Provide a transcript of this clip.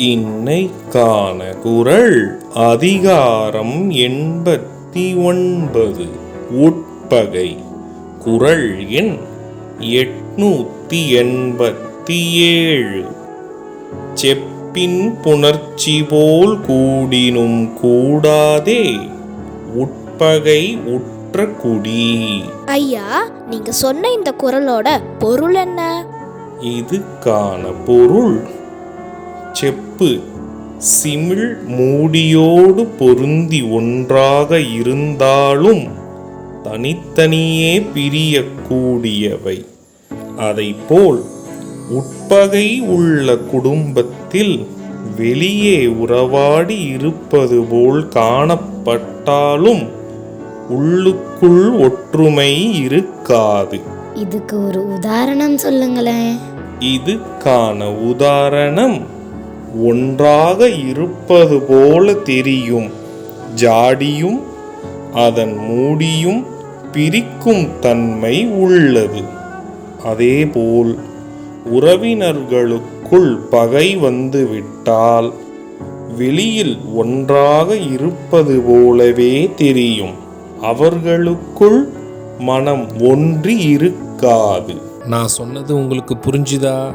இன்னைக்கான குரல் அதிகாரம் எண்பத்தி ஒன்பது. உட்பகை. குரல் எண் எட்நூத்தி எண்பத்தி ஏழு. செப்பின் புணர்ச்சி போல் கூடினும் கூடாதே. உட்பகை உற்ற குடி. ஐயா நீங்க சொன்ன இந்த குரலோட பொருள் என்ன? இதுக்கான பொருள் செப்பு சிமிழ் மூடியோடு பொருந்தி ஒன்றாக இருந்தாலும் தனித்தனியே பிரியக்கூடியவை. அதைப்போல் உட்பகை உள்ள குடும்பத்தில் வெளியே உறவாடி இருப்பது போல் காணப்பட்டாலும் உள்ளுக்குள் ஒற்றுமை இருக்காது. இதுக்கு ஒரு உதாரணம் சொல்லுங்களேன். இதுக்கான உதாரணம் ஒன்றாக இருப்பது போல தெரியும். ஜாடியும் அதன் மூடியும் பிரிக்கும் தன்மை உள்ளது. அதேபோல் உறவினர்களுக்குள் பகை வந்துவிட்டால் வெளியில் ஒன்றாக இருப்பது போலவே தெரியும். அவர்களுக்குள் மனம் ஒன்றி இருக்காது. நான் சொன்னது உங்களுக்கு புரிஞ்சுதா?